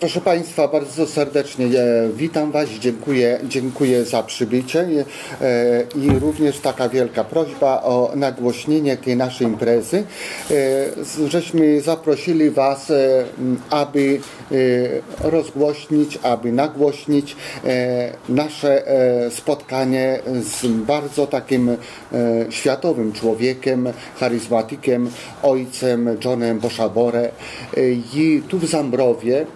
Proszę Państwa, bardzo serdecznie e, witam Was, dziękuję, dziękuję za przybycie e, i również taka wielka prośba o nagłośnienie tej naszej imprezy. E, żeśmy zaprosili Was, aby rozgłośnić, aby nagłośnić nasze spotkanie z bardzo takim światowym człowiekiem, charyzmatykiem, ojcem Johnem Boshabore i tu w Zambrowie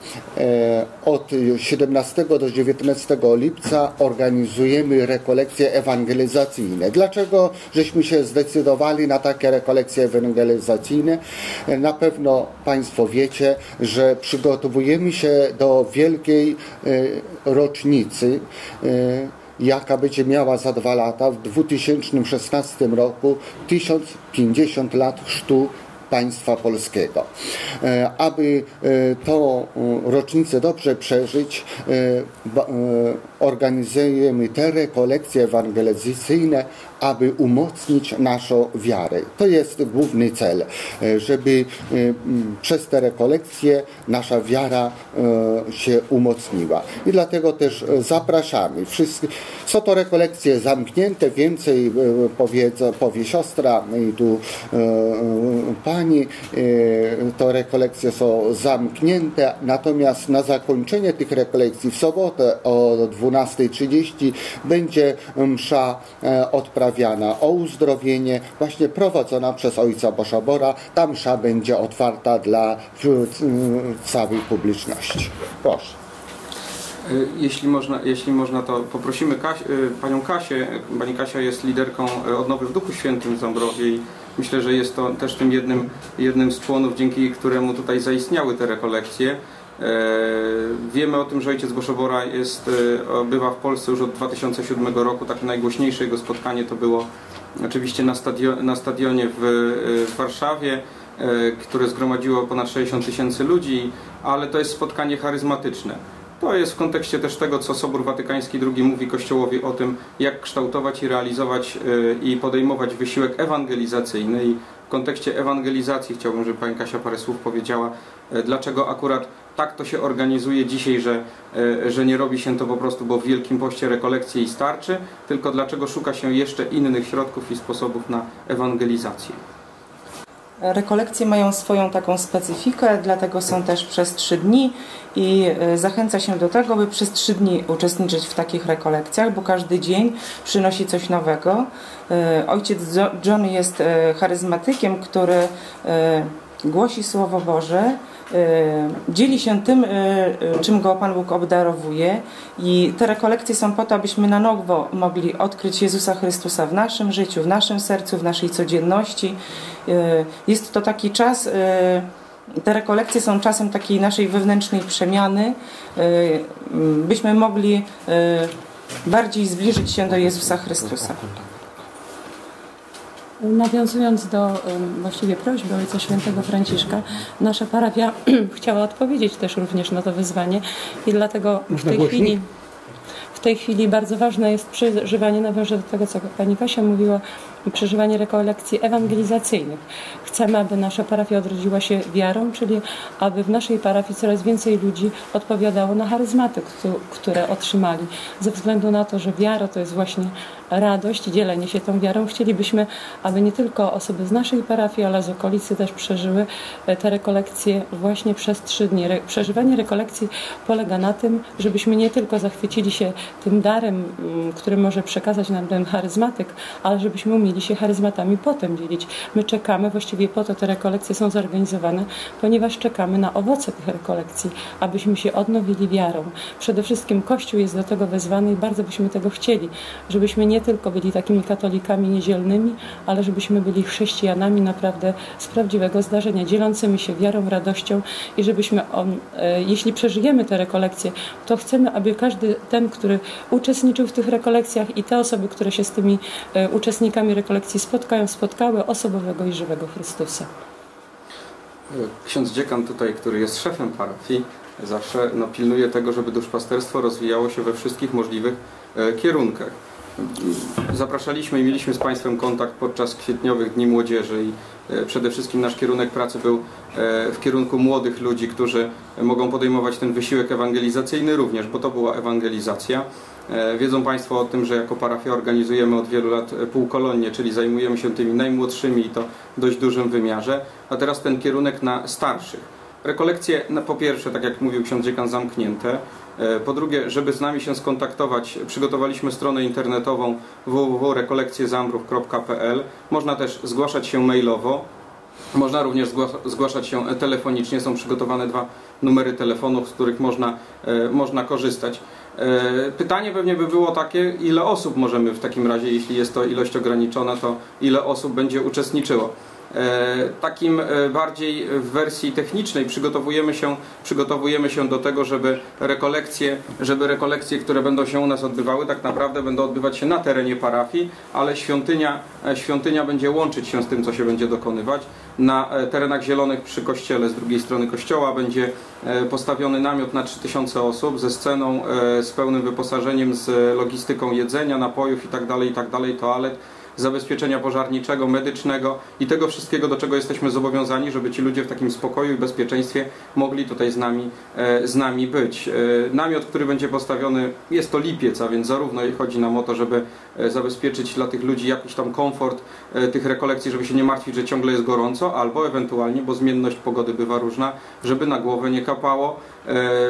od 17 do 19 lipca organizujemy rekolekcje ewangelizacyjne. Dlaczego żeśmy się zdecydowali na takie rekolekcje ewangelizacyjne? E, na pewno Państwo wiecie, że przygotowujemy się do wielkiej e, rocznicy jaka będzie miała za dwa lata w 2016 roku 1050 lat chrztu państwa polskiego. E, aby e, tą e, rocznicę dobrze przeżyć, organizujemy te rekolekcje ewangelizacyjne, aby umocnić naszą wiarę. To jest główny cel, żeby przez te rekolekcje nasza wiara się umocniła. I dlatego też zapraszamy. Wszyscy, są to rekolekcje zamknięte, więcej powie, powie siostra i tu pan E, to rekolekcje są zamknięte, natomiast na zakończenie tych rekolekcji w sobotę o 12.30 będzie msza e, odprawiana o uzdrowienie, właśnie prowadzona przez ojca Boszabora. Ta msza będzie otwarta dla całej publiczności. Proszę. E, jeśli można, jeśli można to poprosimy Kaś, panią Kasię. Pani Kasia jest liderką odnowy w Duchu Świętym Zambrowie Myślę, że jest to też tym jednym, jednym z członów, dzięki któremu tutaj zaistniały te rekolekcje. E, wiemy o tym, że ojciec Boszobora jest, e, bywa w Polsce już od 2007 roku. Takie najgłośniejsze jego spotkanie to było oczywiście na, stadio, na stadionie w, w Warszawie, e, które zgromadziło ponad 60 tysięcy ludzi, ale to jest spotkanie charyzmatyczne. To jest w kontekście też tego, co Sobór Watykański II mówi Kościołowi o tym, jak kształtować i realizować y, i podejmować wysiłek ewangelizacyjny. I w kontekście ewangelizacji chciałbym, żeby Pani Kasia parę słów powiedziała, y, dlaczego akurat tak to się organizuje dzisiaj, że, y, że nie robi się to po prostu, bo w Wielkim Poście rekolekcje i starczy, tylko dlaczego szuka się jeszcze innych środków i sposobów na ewangelizację. Rekolekcje mają swoją taką specyfikę, dlatego są też przez trzy dni i e, zachęca się do tego, by przez trzy dni uczestniczyć w takich rekolekcjach, bo każdy dzień przynosi coś nowego. E, ojciec John jest e, charyzmatykiem, który głosi Słowo Boże, dzieli się tym, czym go Pan Bóg obdarowuje i te rekolekcje są po to, abyśmy na nowo mogli odkryć Jezusa Chrystusa w naszym życiu, w naszym sercu, w naszej codzienności. Jest to taki czas te rekolekcje są czasem takiej naszej wewnętrznej przemiany, y, byśmy mogli y, bardziej zbliżyć się do Jezusa Chrystusa. Nawiązując do właściwie prośby Ojca Świętego Franciszka, nasza parafia chciała odpowiedzieć też również na to wyzwanie i dlatego w tej chwili w tej chwili bardzo ważne jest przeżywanie, nawiążę do tego, co pani Kasia mówiła, przeżywanie rekolekcji ewangelizacyjnych. Chcemy, aby nasza parafia odrodziła się wiarą, czyli aby w naszej parafii coraz więcej ludzi odpowiadało na charyzmaty, które otrzymali. Ze względu na to, że wiara to jest właśnie radość, dzielenie się tą wiarą. Chcielibyśmy, aby nie tylko osoby z naszej parafii, ale z okolicy też przeżyły e, te rekolekcje właśnie przez trzy dni. Przeżywanie rekolekcji polega na tym, żebyśmy nie tylko zachwycili się tym darem, mm, który może przekazać nam ten charyzmatyk, ale żebyśmy umieli się charyzmatami potem dzielić. My czekamy, właściwie po to te rekolekcje są zorganizowane, ponieważ czekamy na owoce tych rekolekcji, abyśmy się odnowili wiarą. Przede wszystkim Kościół jest do tego wezwany i bardzo byśmy tego chcieli, żebyśmy nie tylko byli takimi katolikami niedzielnymi, ale żebyśmy byli chrześcijanami naprawdę z prawdziwego zdarzenia, dzielącymi się wiarą, radością i żebyśmy, on, e, jeśli przeżyjemy te rekolekcje, to chcemy, aby każdy ten, który uczestniczył w tych rekolekcjach i te osoby, które się z tymi e, uczestnikami rekolekcji spotkają, spotkały osobowego i żywego Chrystusa. Ksiądz dziekan tutaj, który jest szefem parafii, zawsze no, pilnuje tego, żeby duszpasterstwo rozwijało się we wszystkich możliwych e, kierunkach. Zapraszaliśmy i mieliśmy z Państwem kontakt podczas kwietniowych Dni Młodzieży i e, przede wszystkim nasz kierunek pracy był e, w kierunku młodych ludzi, którzy mogą podejmować ten wysiłek ewangelizacyjny również, bo to była ewangelizacja. E, Wiedzą Państwo o tym, że jako parafia organizujemy od wielu lat e, półkolonnie, czyli zajmujemy się tymi najmłodszymi i to w dość dużym wymiarze, a teraz ten kierunek na starszych. Rekolekcje, no, po pierwsze, tak jak mówił ksiądz dziekan, zamknięte. E, Po drugie, żeby z nami się skontaktować, przygotowaliśmy stronę internetową www.rekolekcjezambrów.pl. Można też zgłaszać się mailowo. Można również zgła- zgłaszać się telefonicznie. Są przygotowane dwa numery telefonów, z których można, można korzystać. E, Pytanie pewnie by było takie, ile osób możemy w takim razie, jeśli jest to ilość ograniczona, to ile osób będzie uczestniczyło. E, Takim e, bardziej w wersji technicznej przygotowujemy się, przygotowujemy się do tego, żeby rekolekcje, żeby rekolekcje, które będą się u nas odbywały, tak naprawdę będą odbywać się na terenie parafii, ale świątynia, e, świątynia będzie łączyć się z tym, co się będzie dokonywać. Na terenach zielonych przy kościele z drugiej strony kościoła będzie postawiony namiot na 3000 osób ze sceną, z pełnym wyposażeniem, z logistyką jedzenia, napojów itd., itd., toalet zabezpieczenia pożarniczego, medycznego i tego wszystkiego, do czego jesteśmy zobowiązani, żeby ci ludzie w takim spokoju i bezpieczeństwie mogli tutaj z nami, e, z nami być. E, Namiot, który będzie postawiony, jest to lipiec, a więc zarówno chodzi nam o to, żeby e, zabezpieczyć dla tych ludzi jakiś tam komfort tych rekolekcji, żeby się nie martwić, że ciągle jest gorąco, albo ewentualnie, bo zmienność pogody bywa różna, żeby na głowę nie kapało.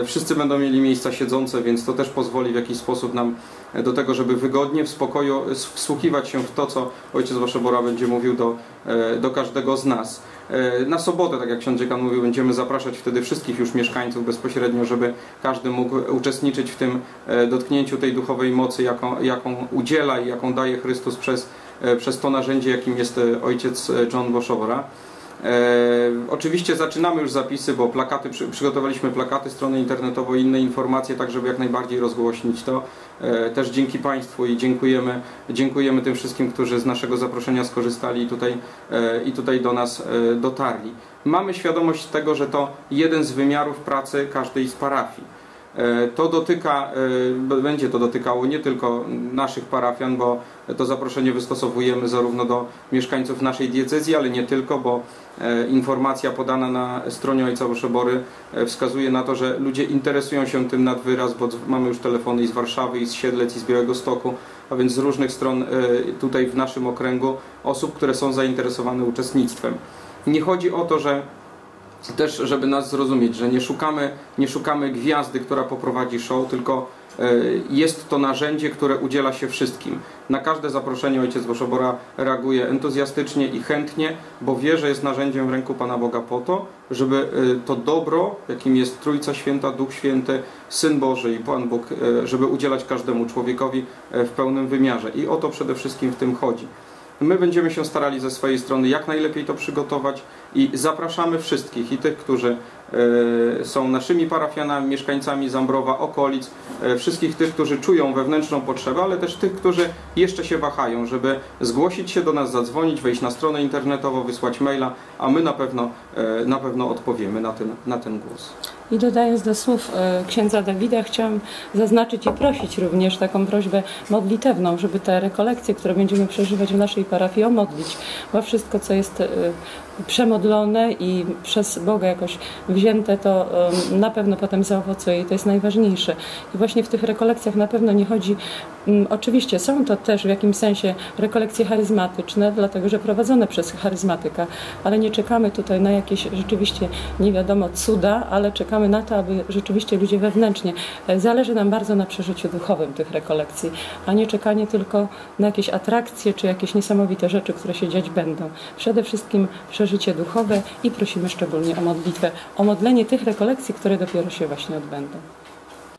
Wszyscy będą mieli miejsca siedzące, więc to też pozwoli w jakiś sposób nam do tego, żeby wygodnie, w spokoju wsłuchiwać się w to, co ojciec Waszebora będzie mówił do, e, do każdego z nas. E, Na sobotę, tak jak ksiądz dziekan mówił, będziemy zapraszać wtedy wszystkich już mieszkańców bezpośrednio, żeby każdy mógł uczestniczyć w tym e, dotknięciu tej duchowej mocy, jaką, jaką udziela i jaką daje Chrystus przez, przez to narzędzie, jakim jest ojciec John Boszowora. E, oczywiście zaczynamy już zapisy, bo plakaty, przy, przygotowaliśmy plakaty, stronę internetową i inne informacje, tak żeby jak najbardziej rozgłośnić to. E, też dzięki Państwu i dziękujemy, dziękujemy tym wszystkim, którzy z naszego zaproszenia skorzystali i tutaj, e, i tutaj do nas dotarli. Mamy świadomość tego, że to jeden z wymiarów pracy każdej z parafii. E, To dotyka, e, będzie to dotykało nie tylko naszych parafian, bo to zaproszenie wystosowujemy zarówno do mieszkańców naszej diecezji, ale nie tylko, bo e, informacja podana na stronie Ojca Boszebory wskazuje na to, że ludzie interesują się tym nad wyraz, bo mamy już telefony i z Warszawy, i z Siedlec, i z Białego Stoku, a więc z różnych stron tutaj w naszym okręgu osób, które są zainteresowane uczestnictwem. Nie chodzi o to, że też, żeby nas zrozumieć, że nie szukamy, nie szukamy gwiazdy, która poprowadzi show, tylko e, jest to narzędzie, które udziela się wszystkim. Na każde zaproszenie ojciec Boszobora reaguje entuzjastycznie i chętnie, bo wie, że jest narzędziem w ręku Pana Boga po to, żeby e, to dobro, jakim jest Trójca Święta, Duch Święty, Syn Boży i Pan Bóg, e, żeby udzielać każdemu człowiekowi w pełnym wymiarze. I o to przede wszystkim w tym chodzi. My będziemy się starali ze swojej strony jak najlepiej to przygotować i zapraszamy wszystkich i tych, którzy e, są naszymi parafianami, mieszkańcami Zambrowa, okolic, e, wszystkich tych, którzy czują wewnętrzną potrzebę, ale też tych, którzy jeszcze się wahają, żeby zgłosić się do nas, zadzwonić, wejść na stronę internetową, wysłać maila, a my na pewno, e, na pewno odpowiemy na ten, na ten głos. I dodając do słów e, księdza Dawida, chciałam zaznaczyć i prosić również taką prośbę modlitewną, żeby te rekolekcje, które będziemy przeżywać w naszej parafii, omodlić, bo wszystko, co jest e, przemodlone i przez Boga jakoś wzięte, to na pewno potem zaowocuje i to jest najważniejsze. I właśnie w tych rekolekcjach na pewno nie chodzi, mm, oczywiście są to też w jakimś sensie rekolekcje charyzmatyczne, dlatego że prowadzone przez charyzmatyka, ale nie czekamy tutaj na jakieś rzeczywiście nie wiadomo cuda, ale czekamy na to, aby rzeczywiście ludzie wewnętrznie, e, zależy nam bardzo na przeżyciu duchowym tych rekolekcji, a nie czekanie tylko na jakieś atrakcje czy jakieś niesamowite rzeczy, które się dziać będą. Przede wszystkim przeżycie duchowe i prosimy szczególnie o modlitwę, o modlenie tych rekolekcji, które dopiero się właśnie odbędą.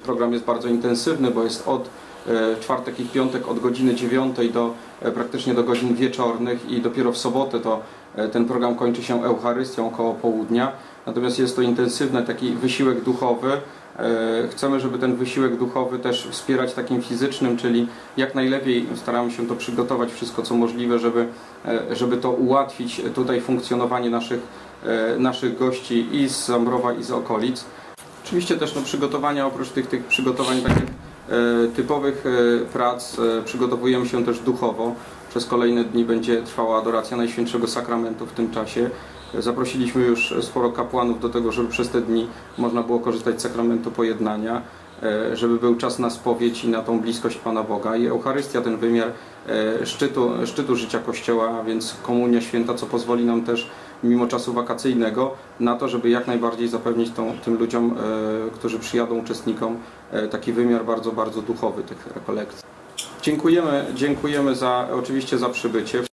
Program jest bardzo intensywny, bo jest od e, czwartek i piątek od godziny 9 do e, praktycznie do godzin wieczornych i dopiero w sobotę to e, ten program kończy się Eucharystią około południa. Natomiast jest to intensywny taki wysiłek duchowy. E, Chcemy, żeby ten wysiłek duchowy też wspierać takim fizycznym, czyli jak najlepiej staramy się to przygotować wszystko co możliwe, żeby, e, żeby to ułatwić tutaj funkcjonowanie naszych, e, naszych gości i z Zambrowa i z okolic. Oczywiście też no, przygotowania, oprócz tych, tych przygotowań takich typowych prac przygotowujemy się też duchowo. Przez kolejne dni będzie trwała adoracja Najświętszego Sakramentu w tym czasie. Zaprosiliśmy już sporo kapłanów do tego, żeby przez te dni można było korzystać z sakramentu pojednania, e, żeby był czas na spowiedź i na tą bliskość Pana Boga. I Eucharystia, ten wymiar e, szczytu, szczytu życia Kościoła, a więc komunia święta, co pozwoli nam też mimo czasu wakacyjnego na to, żeby jak najbardziej zapewnić tą, tym ludziom, e, którzy przyjadą, uczestnikom, taki wymiar bardzo, bardzo duchowy tych rekolekcji. Dziękujemy, dziękujemy za, oczywiście za przybycie.